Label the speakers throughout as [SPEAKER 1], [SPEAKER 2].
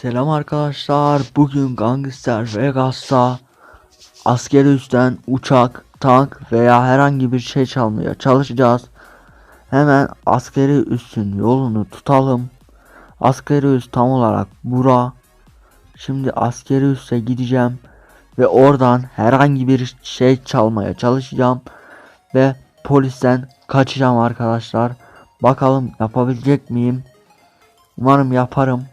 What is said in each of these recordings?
[SPEAKER 1] Selam arkadaşlar. Bugün Gangster Vegas'ta askeri üstten uçak, tank veya herhangi bir şey çalmaya çalışacağız. Hemen askeri üssün yolunu tutalım. Askeri üs tam olarak bura. Şimdi askeri üsse gideceğim ve oradan herhangi bir şey çalmaya çalışacağım ve polisten kaçacağım arkadaşlar. Bakalım yapabilecek miyim? Umarım yaparım.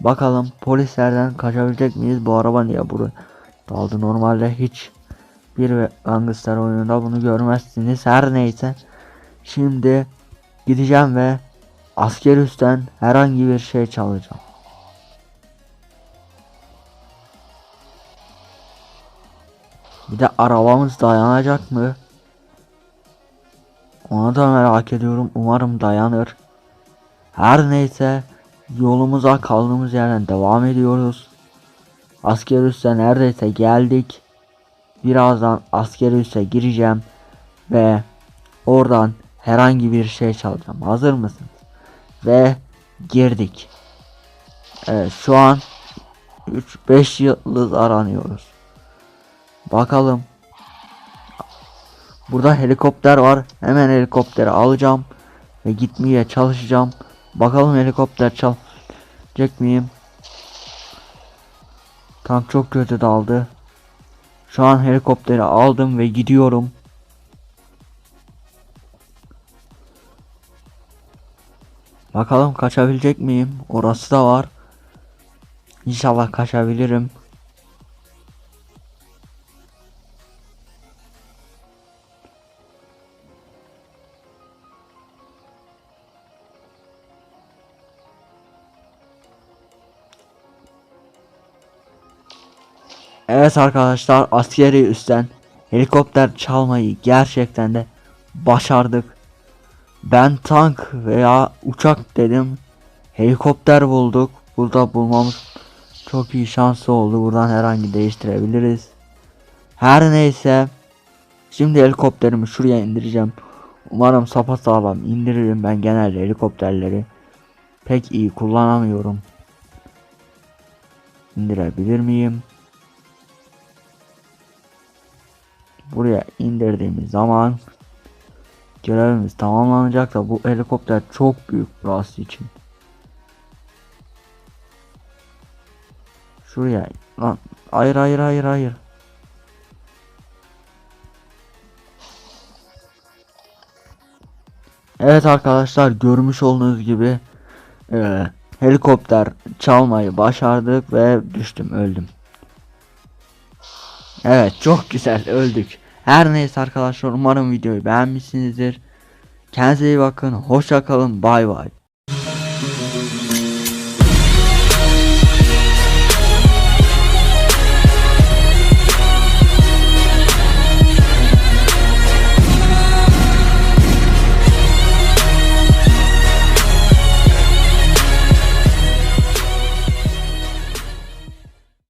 [SPEAKER 1] Bakalım polislerden kaçabilecek miyiz? Bu araba niye buraya daldı? Normalde hiç bir ve gangster oyununda bunu görmezsiniz. Her neyse. Şimdi gideceğim ve asker üstten herhangi bir şey çalacağım. Bir de arabamız dayanacak mı? Onu da merak ediyorum. Umarım dayanır. Her neyse yolumuza kaldığımız yerden devam ediyoruz. Asker üsse neredeyse geldik. Birazdan asker üsse gireceğim ve oradan herhangi bir şey çalacağım. Hazır mısınız? Ve girdik. Evet şu an 3-5 yıldız aranıyoruz. Bakalım. Burada helikopter var. Hemen helikopteri alacağım ve gitmeye çalışacağım. Bakalım helikopter çalacak miyim? Tank çok kötü daldı. Şu an helikopteri aldım ve gidiyorum. Bakalım kaçabilecek miyim? Orası da var. İnşallah kaçabilirim. Evet arkadaşlar askeri üstten helikopter çalmayı gerçekten de başardık. Ben tank veya uçak dedim. Helikopter bulduk. Burada bulmamız çok iyi şansı oldu. Buradan herhangi değiştirebiliriz. Her neyse. Şimdi helikopterimi şuraya indireceğim. Umarım sapasağlam indiririm. Ben genelde helikopterleri pek iyi kullanamıyorum. İndirebilir miyim? Buraya indirdiğimiz zaman görevimiz tamamlanacak da bu helikopter çok büyük burası için. Şuraya lan hayır hayır hayır hayır. Evet arkadaşlar görmüş olduğunuz gibi e, helikopter çalmayı başardık ve düştüm öldüm. Evet çok güzel öldük. Her neyse arkadaşlar umarım videoyu beğenmişsinizdir. Kendinize iyi bakın. Hoşça kalın. Bay bay.